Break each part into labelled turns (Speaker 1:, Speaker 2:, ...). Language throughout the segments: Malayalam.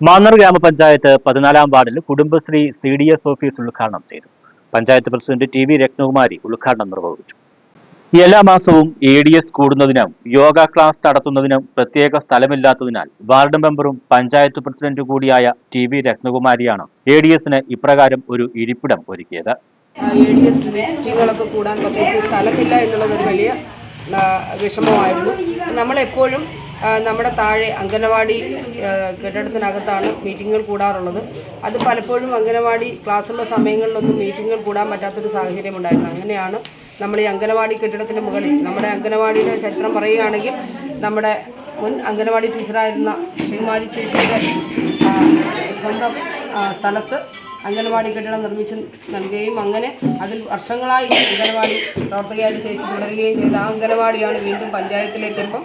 Speaker 1: മാന്നൂർ ഗ്രാമപഞ്ചായത്ത് പതിനാലാം വാർഡിൽ Kudumbashree C D S office ഉദ്ഘാടനം ചെയ്തു. Panchayat president T V Rathnakumari ഉദ്ഘാടനം നിർവഹിച്ചു. എല്ലാ മാസവും എ ഡി എസ് കൂടുന്നതിനും യോഗ ക്ലാസ് നടത്തുന്നതിനും പ്രത്യേക സ്ഥലമില്ലാത്തതിനാൽ വാർഡ് മെമ്പറും പഞ്ചായത്ത് പ്രസിഡന്റ് കൂടിയായ ടി വി രത്നകുമാരിയാണ് എ ഡി എസിന് ഇപ്രകാരം ഒരു ഇരിപ്പിടം ഒരുക്കിയത്.
Speaker 2: കൂടാൻ സ്ഥലമില്ല എന്നുള്ളത് വലിയ വിഷമമായിരുന്നു. നമ്മളെപ്പോഴും നമ്മുടെ താഴെ അംഗനവാടി കെട്ടിടത്തിനകത്താണ് മീറ്റിങ്ങുകൾ കൂടാറുള്ളത്. അത് പലപ്പോഴും അംഗനവാടി ക്ലാസ്സുള്ള സമയങ്ങളിലൊന്നും മീറ്റിങ്ങുകൾ കൂടാൻ പറ്റാത്തൊരു സാഹചര്യം ഉണ്ടായിരുന്നു അങ്ങനെയാണ് നമ്മൾ ഈ അംഗനവാടി കെട്ടിടത്തിന് മുകളിൽ നമ്മുടെ അംഗനവാടിയുടെ ചരിത്രം പറയുകയാണെങ്കിൽ നമ്മുടെ മുൻ അംഗനവാടി ടീച്ചറായിരുന്ന ശ്രീമാരി ചേച്ചിയുടെ സ്വന്തം സ്ഥലത്ത് അംഗനവാടി കെട്ടിടം നിർമ്മിച്ച് നൽകുകയും അങ്ങനെ അതിൽ വർഷങ്ങളായി അംഗനവാടി പ്രവർത്തകയായിട്ട് ചേച്ചി തുടരുകയും ചെയ്ത ആ അംഗനവാടിയാണ് വീണ്ടും പഞ്ചായത്തിലേക്ക് ഇപ്പം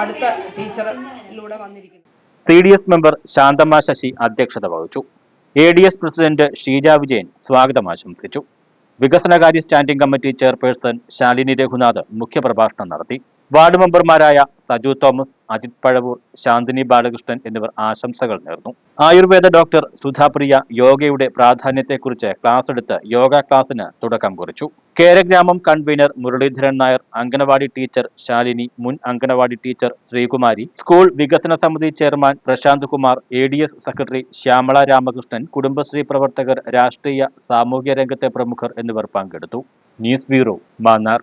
Speaker 2: അടുത്ത ടീച്ചറിലൂടെ വന്നിരിക്കുന്നത്.
Speaker 1: C D S member Shanthamma Sasi അധ്യക്ഷത വഹിച്ചു. A D S president Sheeja Vijayan സ്വാഗതം ആശംസിച്ചു. വികസനകാര്യ standing committee chairperson Shalini Raghunath മുഖ്യപ്രഭാഷണം നടത്തി. വാർഡ് മെമ്പർമാരായ സജു തോമസ് അജിത് പഴവൂർ ശാന്തിനി ബാലകൃഷ്ണൻ എന്നിവർ ആശംസകൾ നേർന്നു. ആയുർവേദ ഡോക്ടർ സുധാപ്രിയ യോഗയുടെ പ്രാധാന്യത്തെക്കുറിച്ച് ക്ലാസ് എടുത്ത് യോഗ ക്ലാസ്സിന് തുടക്കം കുറിച്ചു. കേരഗ്രാമം കൺവീനർ മുരളീധരൻ നായർ അംഗനവാടി ടീച്ചർ ശാലിനി മുൻ അംഗനവാടി ടീച്ചർ ശ്രീകുമാരി സ്കൂൾ വികസന സമിതി chairman Prashanth Kumar A D S secretary Shyamala Ramakrishnan Kudumbashree പ്രവർത്തകർ രാഷ്ട്രീയ സാമൂഹ്യ രംഗത്തെ പ്രമുഖർ എന്നിവർ പങ്കെടുത്തു. News bureau Mannar.